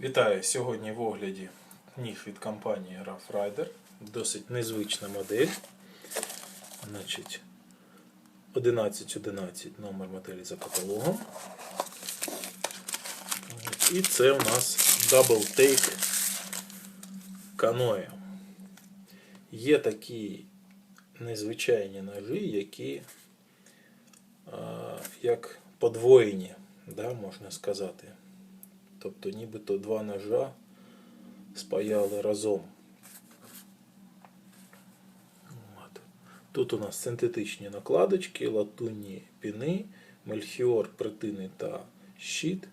Вітаю! Сьогодні в огляді ніж від компанії Rough Rider. Досить незвична модель. Значить, 1111 номер моделі за каталогом. І це у нас Double Take Canoe. Є такі незвичайні ножі, які як подвоєні, да, можна сказати. Тобто нібито два ножа спаяли разом. От. Тут у нас синтетичні накладочки, латунні піни, мельхіор, притини та щит,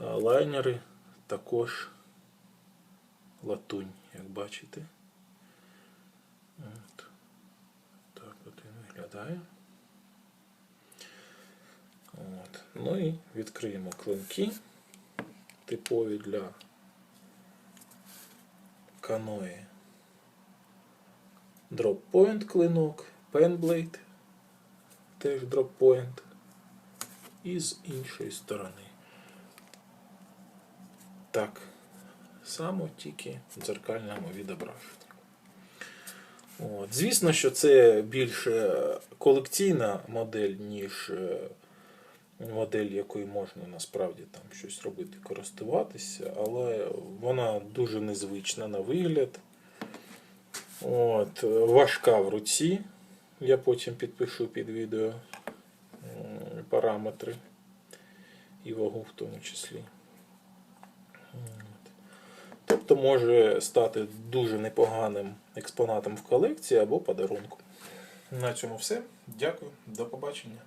лайнери також латунь, як бачите. От. Так от він виглядає. От. Ну і відкриємо клинки типові для каної. Дроппойнт клинок, пенблейд, теж дроппойнт. І з іншої сторони. Так само тільки в дзеркальному відображенні. От. Звісно, що це більше колекційна модель, ніж е, модель, якою можна насправді там щось робити, користуватися, але вона дуже незвична на вигляд. От, важка в руці. Я потім підпишу під відео параметри і вагу в тому числі. Тобто може стати дуже непоганим експонатом в колекції або подарунку. На цьому все. Дякую, до побачення.